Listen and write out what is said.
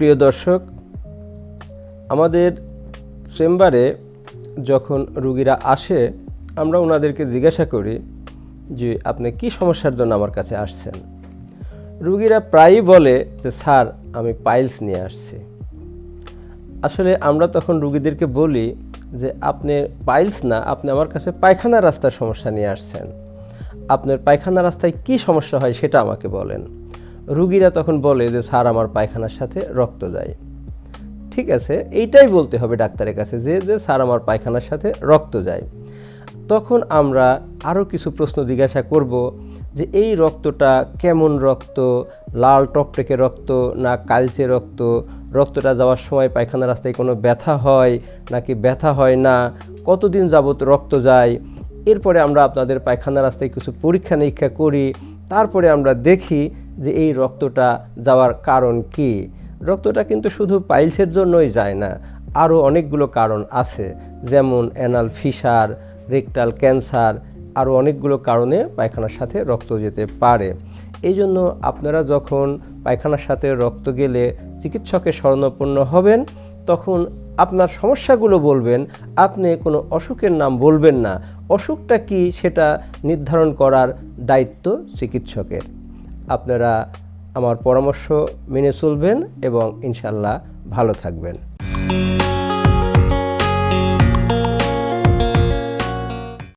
প্রিয় দর্শক, আমাদের চেম্বারে যখন রুগীরা আসে, আমরা ওনাদেরকে জিজ্ঞাসা করি যে, আপনি কি সমস্যার জন্য আমার কাছে আসছেন? রুগীরা প্রায়ই বলে যে, স্যার, আমি পাইলস নিয়ে আসছি। আসলে আমরা তখন রুগীদেরকে বলি যে, আপনি পাইলস না, আপনি আমার কাছে পায়খানা রাস্তার সমস্যা নিয়ে আসছেন। আপনার পায়খানা রাস্তায় কি সমস্যা হয় সেটা আমাকে বলেন। রুগীরা তখন বলে যে, স্যার, আমার পায়খানার সাথে রক্ত যায়। ঠিক আছে, এইটাই বলতে হবে ডাক্তারের কাছে যে যে, স্যার, আমার পায়খানার সাথে রক্ত যায়। তখন আমরা আরও কিছু প্রশ্ন জিজ্ঞাসা করব যে, এই রক্তটা কেমন রক্ত? লাল টকটকে রক্ত না কালচে রক্ত? রক্তটা যাওয়ার সময় পায়খানা রাস্তায় কোনো ব্যথা হয় নাকি ব্যথা হয় না? কতদিন যাবত রক্ত যায়? এরপরে আমরা আপনাদের পায়খানা রাস্তায় কিছু পরীক্ষা নিরীক্ষা করি, তারপরে আমরা দেখি যে এই রক্তটা যাওয়ার কারণ কি? রক্তটা কিন্তু শুধু পাইলসের জন্যই যায় না আরও অনেকগুলো কারণ আছে। যেমন অ্যানাল ফিসার রেকটাল ক্যান্সার আরও অনেকগুলো কারণে পায়খানার সাথে রক্ত যেতে পারে। এই জন্য আপনারা যখন পায়খানার সাথে রক্ত গেলে চিকিৎসকের শরণাপন্ন হবেন, তখন আপনার সমস্যাগুলো বলবেন, আপনি কোনো অসুখের নাম বলবেন না। অসুখটা কি সেটা নির্ধারণ করার দায়িত্ব চিকিৎসকের। আপনারা আমার পরামর্শ মেনে চলবেন এবং ইনশাল্লাহ ভালো থাকবেন।